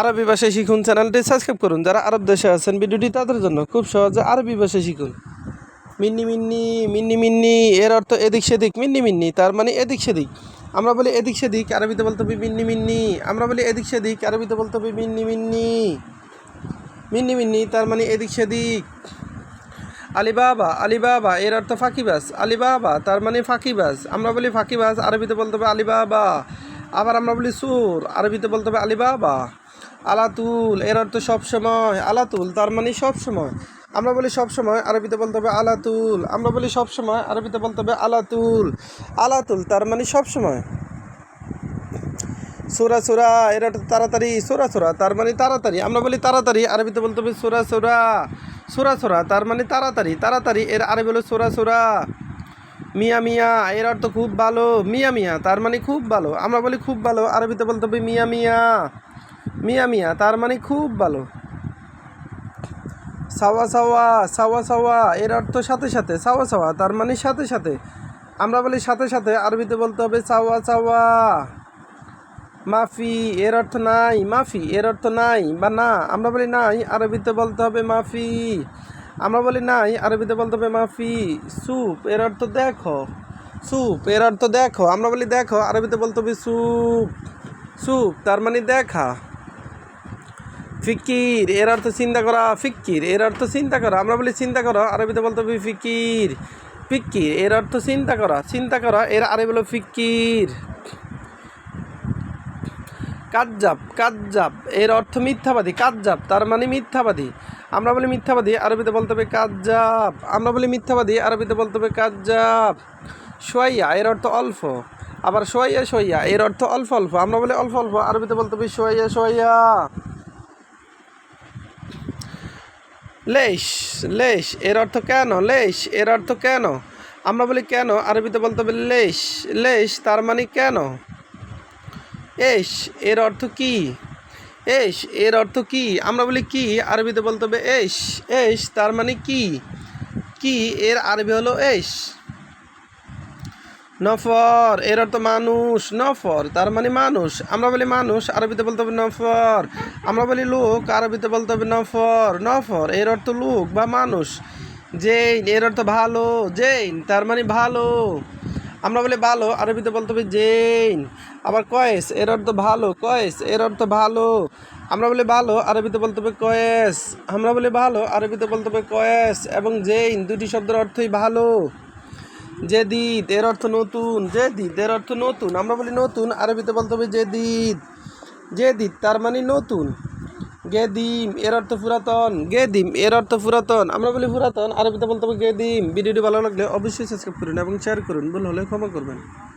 আরবি ভাষায় শিখুন চ্যানেলটি সাবস্ক্রাইব করুন। যারা আরব দেশে আছেন, ভিডিওটি তাদের জন্য খুব সহজে আরবি ভাষায় শিখুন। মিন্নি মিন্নি মিন্নি মিন্নি, এর অর্থ এদিক সেদিক, মিন্নি মিন্নি, তার মানে এদিক সেদিক। আমরা বলি এদিক সেদিক, আরবিতে বলতে হবে মিন্নি মিন্নি। আমরা বলি এদিক সেদিক, আরবিতে বলতে হবে মিন্নি মিন্নি। মিন্নি মিন্নি, তার মানে এদিক সেদিক। আলিবাবা আলিবাবা, এর অর্থ ফাঁকিবাজ আলিবাবা, তার মানে ফাঁকিবাজ আমরা বলি ফাঁকিবাজ আরবিতে বলতে হবে আলিবাবা। আবার আমরা বলি সুর। আরবিতে বলতে হবে আলিবাবা আলাতুল, এর অর্থ সবসময় আলাতুল, তার মানে সবসময় আমরা বলি সবসময় আরবিতে বলতে হবে আলাতুল। আমরা বলি সবসময় আরবিতে বলতে হবে আলাতুল। আলাতুল, তার মানে সবসময় সুরা সুরা, এর অর্থ তাড়াতাড়ি। সুরা সুরা, তার মানে তাড়াতাড়ি। আমরা বলি তাড়াতাড়ি, আরবিতে বলতে হবে সুরা সুরা। সুরা সুরা, তার মানে তাড়াতাড়ি। তাড়াতাড়ি, এর আরবি হলো সুরা সুরা। মিয়া মিয়া, এর অর্থ খুব ভালো, মিয়া মিয়া, তার মানে খুব ভালো। আমরা বলি খুব ভালো, আরবিতে বলতে হবে মিয়া মিয়া। মিয়া মিয়া, তার মানে খুব ভালো। সাওয়া সাওয়া সাওয়া সাওয়া, এর অর্থ সাথে সাথে, সাওয়া সাওয়া, তার মানে সাথে সাথে। আমরা বলি সাথে সাথে, আরবিতে বলতে হবে সাওয়া সাওয়া। মাফি, এর অর্থ নাই, মাফি, এর অর্থ নাই বা না, আমরা বলি নাই, আরবিতে বলতে হবে মাফি। আমরা বলি, নাই, আরবিতে বলতে হবে মাফি, সুপ, এর অর্থ দেখো, সুপ, এর অর্থ দেখো। আমরা বলি, দেখো, আরবিতে বলতে হবে সুপ সুপ, তার মানে দেখা। ফিকির, এর অর্থ চিন্তা করা, ফিকির, এর অর্থ চিন্তা করা। আমরা বলি, চিন্তা করো, আরবিতে বলতে হবে ফিকির ফিকির, এর অর্থ চিন্তা করা। চিন্তা করা, এর আরবি হলো ফিকির। কাজ্জাব কাজ্জাব, এর অর্থ মিথ্যাবাদী, কাজ্জাব, তার মানে মিথ্যাবাদী। আমরা বলি মিথ্যাবাদী, আরবিতে বলতে হবে কাজ্জাব। আমরা বলি মিথ্যাবাদী, আরবিতে বলতে হবে কাজ্জাব। সোয়াইয়া, এর অর্থ অল্প। আবার সোয়াইয়া সোয়াইয়া, এর অর্থ অল্প অল্প। আমরা বলি অল্প অল্প, আরবিতে বলতে হবে সোয়াইয়া সোয়াইয়া। লেশ লেশ এর অর্থ কেন? লেশ এর অর্থ কেন? আমরা বলি কেন? আরবিতে বলতে হবে লেশ লেশ তার মানে কেন? এস এর অর্থ কি? এস, এর অর্থ কি? আমরা বলি কি? আরবিতে বলতে হবে এস। এস, তার মানে কি? কি, এর আরবি হলো এস। নফর, এর অর্থ মানুষ। নফর, তার মানে মানুষ। আমরা বলি মানুষ, আরবিতে বলতে হবে নফর। আমরা বলি লোক, আরবিতে বলতে হবে নফর। নফর, এর অর্থ লোক বা মানুষ। জেইন, এর অর্থ ভালো। জেইন, তার মানে ভালো। আমরা বলি ভালো, আরবিতে বলতে হবে জেইন। আবার কয়েস, এর অর্থ ভালো, কয়েস, এর অর্থ ভালো। আমরা বলি ভালো, আরবিতে বলতে হবে কয়েস। আমরা বলি ভালো, আরবিতে বলতে হবে কয়েস এবং জেইন দুটি শব্দের অর্থই ভালো। জেদিদ এর অর্থ নতুন জেদিদ এর অর্থ নতুন। আমরা বলি নতুন, আরবিতে বলতে হবে জেদিদ জেদিদ তার মানে নতুন। গেদিম, এর অর্থ পুরাতন। গেদিম, এর অর্থ পুরাতন। আমরা বলি পুরাতন, আরবিতে বলতে হবে গেদিম। ভিডিওটি ভালো লাগলে অবশ্যই সাবস্ক্রাইব করুন এবং শেয়ার করুন। ভুল হলে ক্ষমা করবেন।